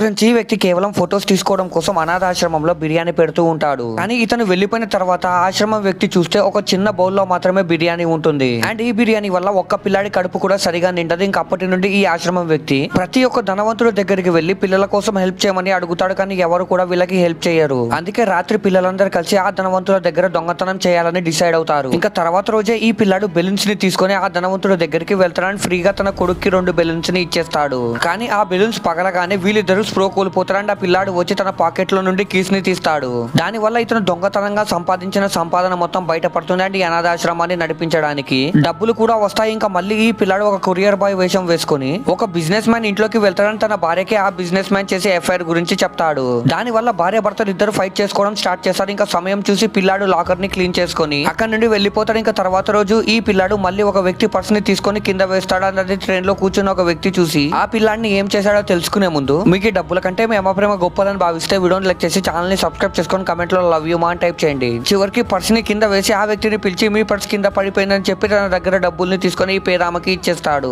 Friends ఈ వ్యక్తి కేవలం ఫొటోస్ తీసుకోవడం కోసం అనాథాశ్రమంలో బిర్యానీ పెడుతూ ఉంటాడు. కానీ ఇతను వెళ్ళిపోయిన తర్వాత ఆశ్రమం వ్యక్తి చూస్తే ఒక చిన్న బౌల్లో మాత్రమే బిర్యానీ ఉంటుంది. అండ్ ఈ బిర్యానీ వల్ల ఒక్క పిల్లాడి కడుపు కూడా సరిగా నిండదు. ఇంకా అప్పటి నుండి ఈ ఆశ్రమం వ్యక్తి ప్రతి ఒక్క ధనవంతుడి దగ్గరికి వెళ్ళి పిల్లల కోసం హెల్ప్ చేయమని అడుగుతాడు. కానీ ఎవరు కూడా వీళ్ళకి హెల్ప్ చేయరు. అందుకే రాత్రి పిల్లలందరూ కలిసి ఆ ధనవంతుల దగ్గర దొంగతనం చేయాలని డిసైడ్ అవుతారు. ఇంకా తర్వాత రోజే ఈ పిల్లాడు బెలూన్స్ని తీసుకొని ఆ ధనవంతుడి దగ్గరికి వెళ్తాడని ఫ్రీగా తన కొడుక్కి రెండు బెలూన్స్ని ఇచ్చేస్తాడు. కానీ ఆ బెలూన్స్ పగలగానే వీళ్ళిద్దరు స్ప్రో కోల్పోతారు ఆ పిల్లాడు వచ్చి తన పాకెట్లో నుండి కీస్ని తీస్తాడు. దాని వల్ల ఇతను దొంగతనంగా సంపాదించిన సంపాదన మొత్తం బయటపడుతుంది అండి అనాథాశ్రమాన్ని నడిపించడానికి. డబ్బులు కూడా వస్తాయి ఇంకా మళ్ళీ ఈ పిల్లాడు ఒక కొరియర్ బాయ్ వేషం వేసుకొని ఒక బిజినెస్ మ్యాన్ ఇంట్లోకి వెళ్తాడని తన భార్యకి ఆ బిజినెస్ మ్యాన్ చేసే ఎఫ్ఐఆర్ గురించి చెప్తాడు. దాని వల్ల భార్య భర్తలు ఇద్దరు ఫైట్ చేసుకోవడం స్టార్ట్ చేస్తారు ఇంకా సమయం చూసి పిల్లాడు లాకర్ని క్లీన్ చేసుకొని అక్కడ నుండి వెళ్ళిపోతాడు ఇంకా తర్వాత రోజు ఈ పిల్లాడు మళ్ళీ ఒక వ్యక్తి పర్స్ని తీసుకొని కింద వేస్తాడు అన్నది ట్రైన్లో కూర్చున్న ఒక వ్యక్తి చూసి ఆ పిల్లాడిని ఏం చేశాడో తెలుసుకునే ముందు మీకు డబ్బుల కంటే మీ అమ్మ ప్రేమ గొప్పదని భావిస్తే వీడియోని లైక్ చేసి ఛానల్ని సబ్స్క్రైబ్ చేసుకొని కమెంట్లో లవ్ యూ మా అని టైప్ చేయండి. చివరికి పర్స్ని కింద వేసి ఆ వ్యక్తిని పిలిచి మీ పర్స్ కింద పడిపోయిందని చెప్పి తన దగ్గర డబ్బుల్ని తీసుకొని ఈ పేరామకి ఇచ్చేస్తాడు.